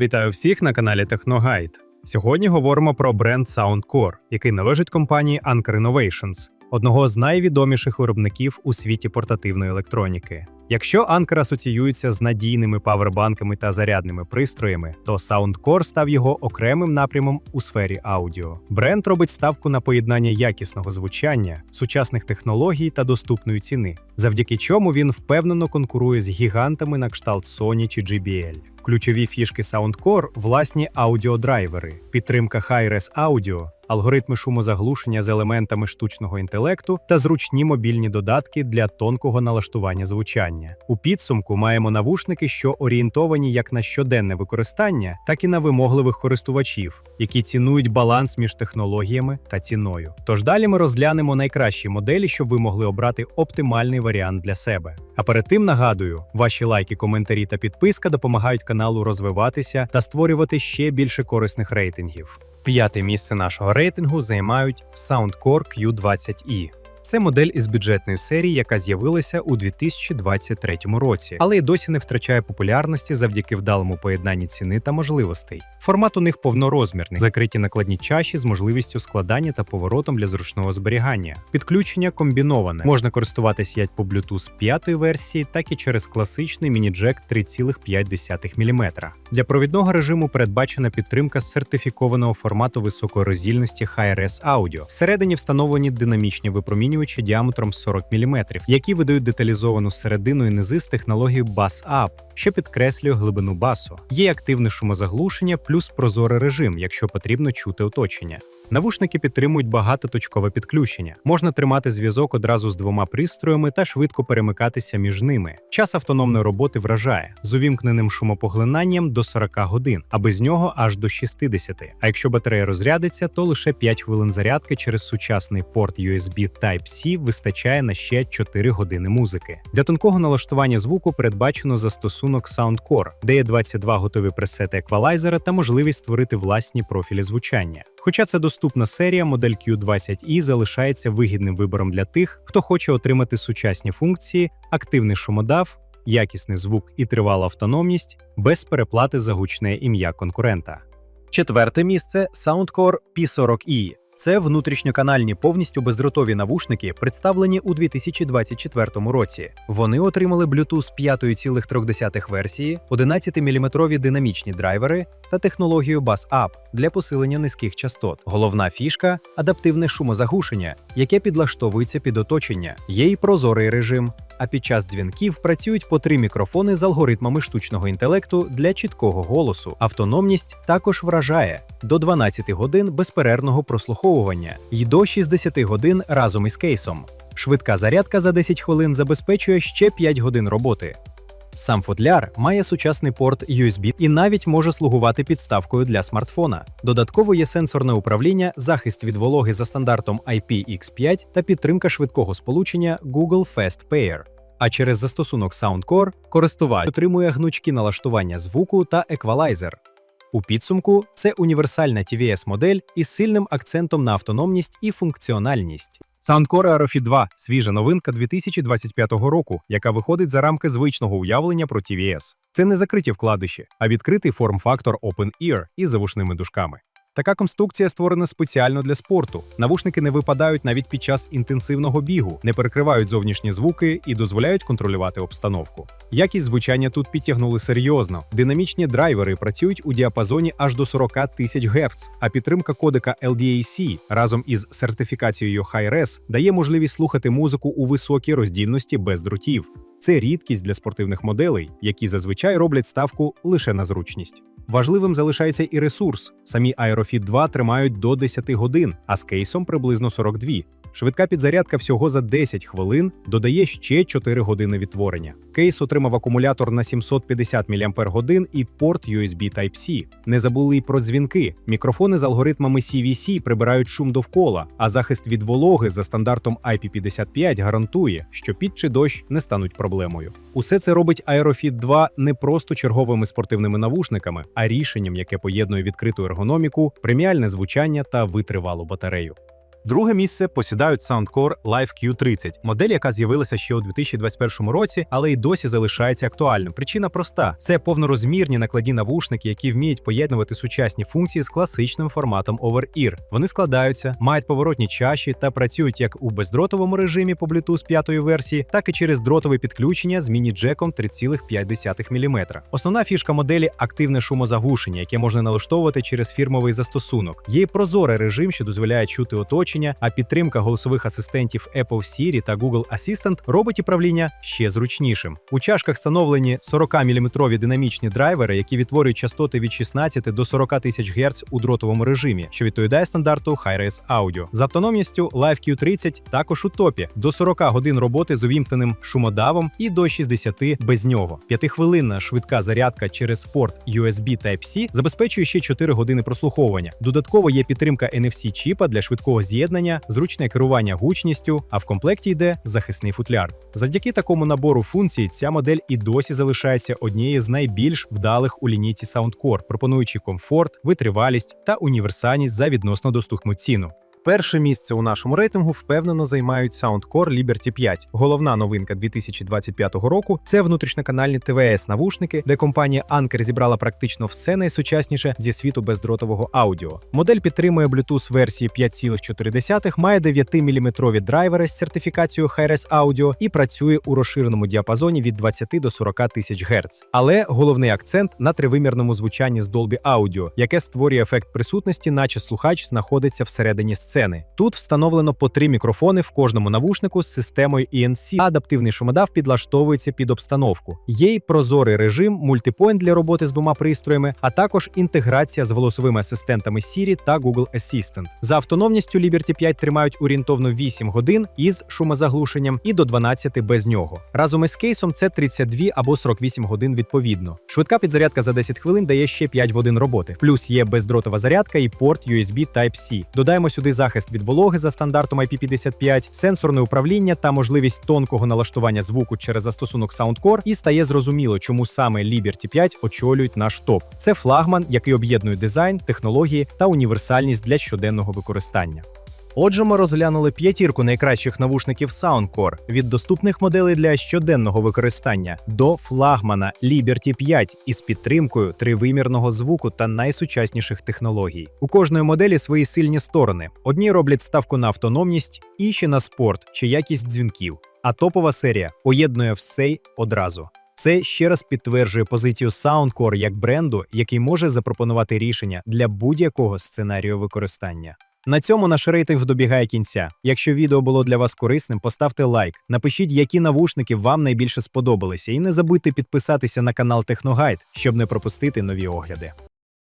Вітаю всіх на каналі Техногайд. Сьогодні говоримо про бренд Soundcore, який належить компанії Anchor Innovations, одного з найвідоміших виробників у світі портативної електроніки. Якщо Anchor асоціюється з надійними павербанками та зарядними пристроями, то Soundcore став його окремим напрямом у сфері аудіо. Бренд робить ставку на поєднання якісного звучання, сучасних технологій та доступної ціни, завдяки чому він впевнено конкурує з гігантами на кшталт Sony чи JBL. Ключові фішки Soundcore – власні аудіодрайвери, підтримка Hi-Res Audio, алгоритми шумозаглушення з елементами штучного інтелекту та зручні мобільні додатки для тонкого налаштування звучання. У підсумку маємо навушники, що орієнтовані як на щоденне використання, так і на вимогливих користувачів, які цінують баланс між технологіями та ціною. Тож далі ми розглянемо найкращі моделі, щоб ви могли обрати оптимальний варіант для себе. А перед тим нагадую, ваші лайки, коментарі та підписка допомагають каналу розвиватися та створювати ще більше корисних рейтингів. П'яте місце нашого рейтингу займають Soundcore Q20i. Це модель із бюджетної серії, яка з'явилася у 2023 році, але й досі не втрачає популярності завдяки вдалому поєднанні ціни та можливостей. Формат у них повнорозмірний, закриті накладні чаші з можливістю складання та поворотом для зручного зберігання. Підключення комбіноване. Можна користуватися як по Bluetooth 5 версії, так і через класичний міні-джек 3,5 мм. Для провідного режиму передбачена підтримка сертифікованого формату високої роздільності Hi-Res Audio. Всередині встановлені динамічні випромінювачі діаметром 40 мм, які видають деталізовану середину і низи з технологією Bass Up, що підкреслює глибину басу. Є активне шумозаглушення плюс прозорий режим, якщо потрібно чути оточення. Навушники підтримують багатоточкове підключення. Можна тримати зв'язок одразу з двома пристроями та швидко перемикатися між ними. Час автономної роботи вражає з увімкненим шумопоглинанням до 40 годин, а без нього аж до 60. А якщо батарея розрядиться, то лише 5 хвилин зарядки через сучасний порт USB Type-C вистачає на ще 4 години музики. Для тонкого налаштування звуку передбачено застосунок Soundcore, де є 22 готові пресети еквалайзера та можливість створити власні профілі звучання. Хоча це доступна серія, модель Q20i залишається вигідним вибором для тих, хто хоче отримати сучасні функції, активний шумодав, якісний звук і тривала автономність без переплати за гучне ім'я конкурента. Четверте місце Soundcore P40i. Це внутрішньоканальні повністю бездротові навушники, представлені у 2024 році. Вони отримали Bluetooth 5,3 версії, 11-мм динамічні драйвери та технологію Bass Up для посилення низьких частот. Головна фішка адаптивне шумозаглушення, яке підлаштовується під оточення. Є й прозорий режим. А під час дзвінків працюють по три мікрофони з алгоритмами штучного інтелекту для чіткого голосу. Автономність також вражає до 12 годин безперервного прослуховування і до 60 годин разом із кейсом. Швидка зарядка за 10 хвилин забезпечує ще 5 годин роботи. Сам футляр має сучасний порт USB і навіть може слугувати підставкою для смартфона. Додатково є сенсорне управління, захист від вологи за стандартом IPX5 та підтримка швидкого сполучення Google Fast Pair. А через застосунок Soundcore користувач отримує гнучкі налаштування звуку та еквалайзер. У підсумку це універсальна TVS-модель із сильним акцентом на автономність і функціональність. Soundcore Aerofit 2 – свіжа новинка 2025 року, яка виходить за рамки звичного уявлення про TVS. Це не закриті вкладиші, а відкритий форм-фактор Open Ear із завушними дужками. Така конструкція створена спеціально для спорту. Навушники не випадають навіть під час інтенсивного бігу, не перекривають зовнішні звуки і дозволяють контролювати обстановку. Якість звучання тут підтягнули серйозно. Динамічні драйвери працюють у діапазоні аж до 40 тисяч Гц, а підтримка кодека LDAC разом із сертифікацією Hi-Res дає можливість слухати музику у високій роздільності без дротів. Це рідкість для спортивних моделей, які зазвичай роблять ставку лише на зручність. Важливим залишається і ресурс. Самі Aerofit 2 тримають до 10 годин, а з кейсом приблизно 42. Швидка підзарядка всього за 10 хвилин додає ще 4 години відтворення. Кейс отримав акумулятор на 750 мАч і порт USB Type-C. Не забули й про дзвінки. Мікрофони з алгоритмами CVC прибирають шум довкола, а захист від вологи за стандартом IP55 гарантує, що під чи дощ не стануть проблемою. Усе це робить Aerofit 2 не просто черговими спортивними навушниками, а рішенням, яке поєднує відкриту ергономіку, преміальне звучання та витривалу батарею. Друге місце посідають Soundcore Live Q30, модель, яка з'явилася ще у 2021 році, але й досі залишається актуальною. Причина проста: це повнорозмірні накладні навушники, які вміють поєднувати сучасні функції з класичним форматом over-ear. Вони складаються, мають поворотні чаші та працюють як у бездротовому режимі по Bluetooth 5 версії, так і через дротове підключення з міні-джеком 3,5 мм. Основна фішка моделі активне шумозаглушення, яке можна налаштовувати через фірмовий застосунок. Є й прозорий режим, що дозволяє чути оточення, а підтримка голосових асистентів Apple Siri та Google Assistant робить управління ще зручнішим. У чашках встановлені 40-мм динамічні драйвери, які відтворюють частоти від 16 до 40 тисяч Гц у дротовому режимі, що відповідає стандарту Hi-Res Audio. З автономністю Live Q30 також у топі до 40 годин роботи з увімкненим шумодавом і до 60 без нього. П'ятихвилинна швидка зарядка через порт USB Type-C забезпечує ще 4 години прослуховування. Додатково є підтримка NFC чіпа для швидкого з'єднання, зручне керування гучністю, а в комплекті йде захисний футляр. Завдяки такому набору функцій ця модель і досі залишається однією з найбільш вдалих у лінійці Soundcore, пропонуючи комфорт, витривалість та універсальність за відносно доступну ціну. Перше місце у нашому рейтингу впевнено займають Soundcore Liberty 5. Головна новинка 2025 року це внутрішньоканальні ТВС навушники, де компанія Anker зібрала практично все найсучасніше зі світу бездротового аудіо. Модель підтримує Bluetooth версії 5,4, має 9-мм драйвери з сертифікацією Hi-Res Audio і працює у розширеному діапазоні від 20 до 40 тисяч Гц. Але головний акцент на тривимірному звучанні з Dolby Audio, яке створює ефект присутності, наче слухач знаходиться всередині сцени. Тут встановлено по три мікрофони в кожному навушнику з системою ENC, адаптивний шумодав підлаштовується під обстановку. Є й прозорий режим, мультипоінт для роботи з двома пристроями, а також інтеграція з голосовими асистентами Siri та Google Assistant. За автономністю Liberty 5 тримають орієнтовно 8 годин із шумозаглушенням і до 12 без нього. Разом із кейсом це 32 або 48 годин відповідно. Швидка підзарядка за 10 хвилин дає ще 5 годин роботи. Плюс є бездротова зарядка і порт USB Type-C. Додаємо сюди захист від вологи за стандартом IP55, сенсорне управління та можливість тонкого налаштування звуку через застосунок Soundcore, і стає зрозуміло, чому саме Liberty 5 очолюють наш топ. Це флагман, який об'єднує дизайн, технології та універсальність для щоденного використання. Отже, ми розглянули п'ятірку найкращих навушників Soundcore від доступних моделей для щоденного використання до флагмана Liberty 5 із підтримкою тривимірного звуку та найсучасніших технологій. У кожної моделі свої сильні сторони. Одні роблять ставку на автономність, інші на спорт чи якість дзвінків. А топова серія поєднує все одразу. Це ще раз підтверджує позицію Soundcore як бренду, який може запропонувати рішення для будь-якого сценарію використання. На цьому наш рейтинг добігає кінця. Якщо відео було для вас корисним, поставте лайк, напишіть, які навушники вам найбільше сподобалися, і не забудьте підписатися на канал Техногайд, щоб не пропустити нові огляди.